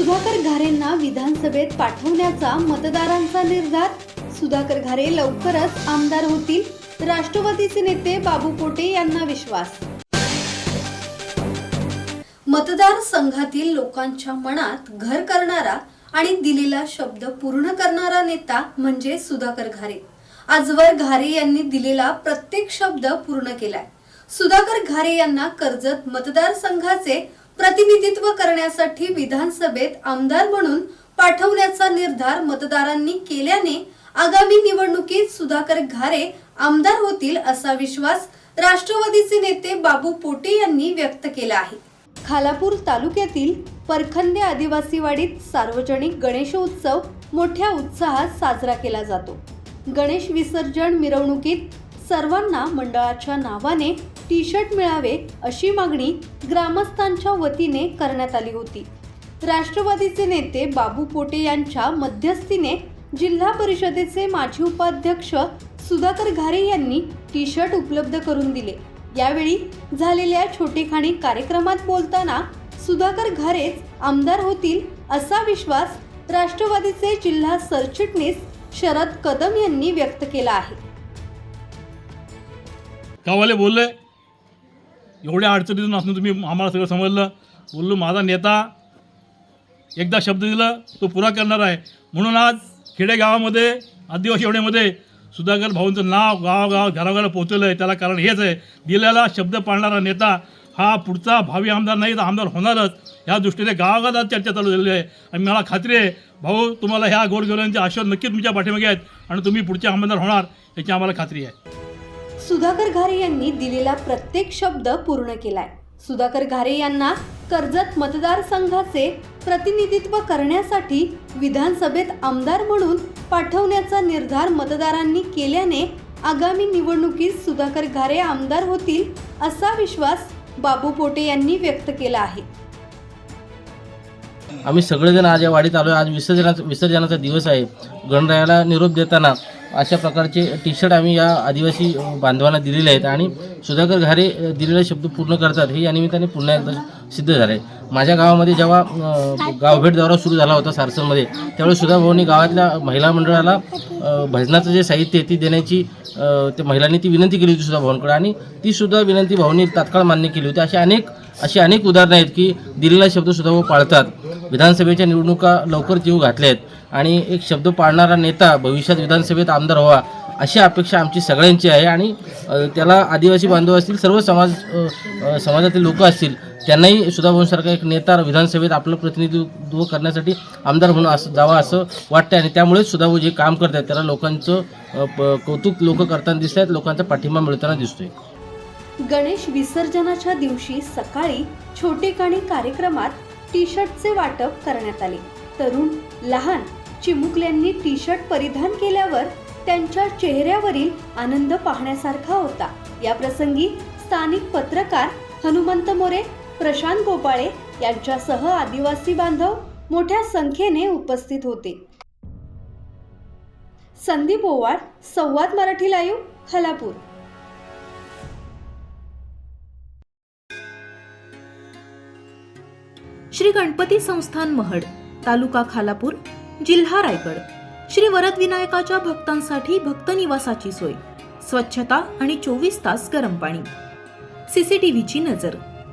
सुधाकर घारेंना विधानसभेत पाठवण्याचा मतदारांचा निर्धार? सुधाकर घारे लवकरच आमदार होतील. राष्ट्रवादीचे नेते बाबू पोटे यांना विश्वास. मतदार संघातील लोकांच्या मनात घर करणारा आणि दिलेला शब्द पूर्ण करणारा नेता म्हणजे सुधाकर घारे. आजवर घारे यांनी दिलेला प्रत्येक शब्द पूर्ण केलाय. सुधाकर घारे यांना कर्जत मतदारसंघाचे प्रतिनिधित्व करण्यासाठी विधानसभेत आमदार म्हणून पाठवण्याचा निर्धार मतदारांनी केल्याने आगामी निवडणुकीत सुधाकर घारे आमदार होतील असा विश्वास राष्ट्रवादीचे नेते बाबू पोटे यांनी व्यक्त केला आहे. खालापूर तालुक्यातील परखंदे आदिवासीवाडीत सार्वजनिक गणेशोत्सव मोठ्या उत्साहात साजरा केला जातो. गणेश विसर्जन मिरवणुकीत सर्वांना मंडळाच्या नावाने टी शर्ट मिळावे अशी मागणी ग्रामस्थांच्या वतीने करण्यात आली होती. राष्ट्रवादीचे नेते बाबू पोटे यांच्या मध्यस्थीने जिल्हा परिषदेचे माजी उपाध्यक्ष सुधाकर घारे यांनी टी शर्ट उपलब्ध करून दिले. यावेळी झालेल्या छोटेखाणी कार्यक्रमात बोलताना सुधाकर घारेच आमदार होतील असा विश्वास राष्ट्रवादीचे जिल्हा सरचिटणीस शरद कदम यांनी व्यक्त केला आहे. बोलले एवढ्या अडचणीतून असून तुम्ही आम्हाला सगळं समजलं. बोललो माझा नेता एकदा शब्द दिला तो पुरा करणार आहे. म्हणून आज खेडेगावामध्ये आदिवासी एवढ्यामध्ये सुधाकर भाऊंचं नाव गावगाव घराघरा पोहोचलं आहे त्याला कारण हेच आहे. दिलेला शब्द पाळणारा नेता हा पुढचा भावी आमदार नाही तर आमदार होणारच. ह्या दृष्टीने गावागावात आज चर्चा चालू झालेली आहे. आणि मला खात्री आहे भाऊ तुम्हाला ह्या गोरगरिबांचे आशीर्वाद नक्कीच तुमच्या पाठीमागे आहेत आणि तुम्ही पुढचे आमदार होणार याची आम्हाला खात्री आहे. सुधाकर घारे यांनी दिलेला प्रत्येक शब्द पूर्ण केलाय. सुधाकर घारे यांना कर्जत मतदारसंघाचे प्रतिनिधित्व करण्यासाठी विधानसभेत आमदार म्हणून पाठवण्याचा निर्धार मतदारांनी केल्याने आगामी निवडणुकीत सुधाकर घारे आमदार होतील असा विश्वास बाबू पोटे यांनी व्यक्त केला आहे. आम्ही सगळेजण आज या वाडीत आलो आज विसर्जनाचा विसर्जनाचा दिवस आहे. गणरायाला निरोप देताना अशा प्रकारचे टी शर्ट आम्ही या आदिवासी बांधवांना दिलेले आहेत. आणि सुधाकर घारे दिलेले शब्द पूर्ण करतात. हे या निमित्ताने पुन्हा एकदा सिद्ध झाले आहे माझ्या गावामध्ये जेव्हा गावभेट दौरा सुरू झाला होता सारसनमध्ये त्यावेळेस सुधा गावातल्या महिला मंडळाला भजनाचं जे साहित्य आहे ती देण्याची त्या महिलांनी ती विनंती केली होती सुधा भाऊंकडे आणि ती सुद्धा विनंती भाऊंनी तात्काळ मान्य केली होती. अशी अनेक अशी अनेक उदाहरणं आहेत की दिलेला शब्द सुद्धा भाऊ पाळतात. विधानसभेच्या निवडणुका लवकर येऊ घातल्या आहेत आणि एक शब्द पाळणारा नेता भविष्यात विधानसभेत आमदार व्हावा अशी अपेक्षा आमची सगळ्यांची आहे आणि त्याला आदिवासी बांधव असतील सर्व समाज समाजातील लोक असतील त्यांनाही सुधाभाऊंसारखा एक नेता विधानसभेत आपलं प्रतिनिधित्व करण्यासाठी आमदार म्हणून असं जावा असं वाटतं आणि त्यामुळेच सुधाभाऊ जे काम करतात त्याला लोकांचं प- कौतुक लोक करताना दिसत आहेत लोकांचा पाठिंबा मिळताना दिसतोय. गणेश विसर्जनाच्या दिवशी सकाळी छोटेखानी कार्यक्रमात टी शर्टचे वाटप करण्यात आले. तरुण लहान चिमुकल्यांनी टी शर्ट परिधान केल्यावर त्यांच्या चेहऱ्यावरील आनंद पाहण्यासारखा होता. या प्रसंगी स्थानिक पत्रकार हनुमंत मोरे प्रशांत गोपाळे यांच्यासह आदिवासी बांधव मोठ्या संख्येने उपस्थित होते. संदीप ओवाळ संवाद मराठी लाईव्ह खालापूर. श्री गणपती संस्थान महड तालुका खालापूर जिल्हा रायगड. श्री वरद विनायकाच्या भक्तांसाठी भक्त निवासाची सोय स्वच्छता आणि चोवीस तास गरम पाणी. सीसीटीव्हीची नजर.